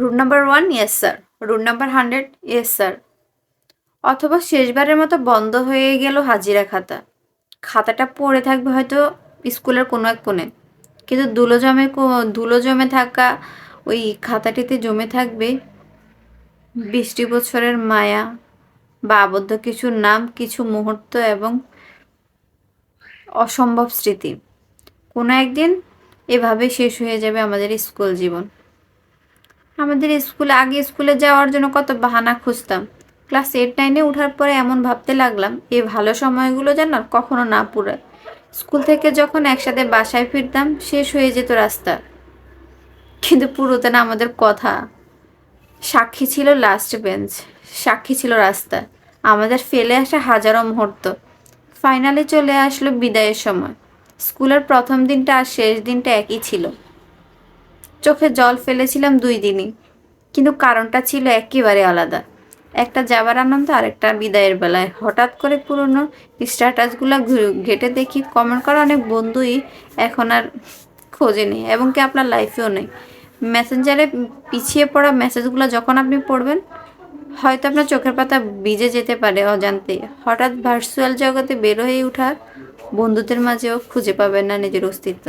Route number one yes sir route number hundred yes sir অথবা শেষবারের মতো বন্ধ হয়ে গেল হাজিরা খাতা। খাতাটা পড়ে থাকবে হয়তো স্কুলের কোনো এক কোণে। কিন্তু ধুলো জমে ধুলো জমে থাকা, ওই খাতাটিতে জমে থাকবে বৃষ্টি বছরের মায়া বা আবদ্ধ কিছু নাম, কিছু মুহূর্ত এবং অসম্ভব স্মৃতি। কোনো একদিন এভাবে শেষ হয়ে যাবে আমাদের স্কুল জীবন। আমাদের স্কুলে, আগে স্কুলে যাওয়ার জন্য কত বাহানা খুঁজতাম। ক্লাস এইট নাইনে ওঠার পরে এমন ভাবতে লাগলাম এই ভালো সময়গুলো যেন কখনো না পুরায়। স্কুল থেকে যখন একসাথে বাসায় ফিরতাম, শেষ হয়ে যেত রাস্তা। কিন্তু পুরোতে না আমাদের কথা। সাক্ষী ছিল লাস্ট বেঞ্চ সাক্ষী ছিল রাস্তা। আমাদের ফেলে আসা হাজারো মুহূর্ত। ফাইনালে চলে আসলো বিদায়ের সময়। স্কুলের প্রথম দিনটা আর শেষ দিনটা একই ছিল। চোখে জল ফেলেছিলাম দুই দিনই। কিন্তু কারণটা ছিল একেবারে আলাদা। একটা যাবার আনন্দ আর একটা বিদায়ের বেলায়। হঠাৎ করে পুরনো স্ট্যাটাসগুলো ঘেটে দেখি কমেন্ট করা অনেক বন্ধুই এখন আর খোঁজে নেই এবং কি আপনার লাইফেও নেই। মেসেঞ্জারে পিছিয়ে পড়া মেসেজগুলো যখন আপনি পড়বেন, হয়তো আপনার চোখের পাতা ভিজে যেতে পারে অজান্তে হঠাৎ ভার্চুয়াল জগতে বের হয়ে ওঠা বন্ধুদের মাঝেও খুঁজে পাবেন না নিজের অস্তিত্ব।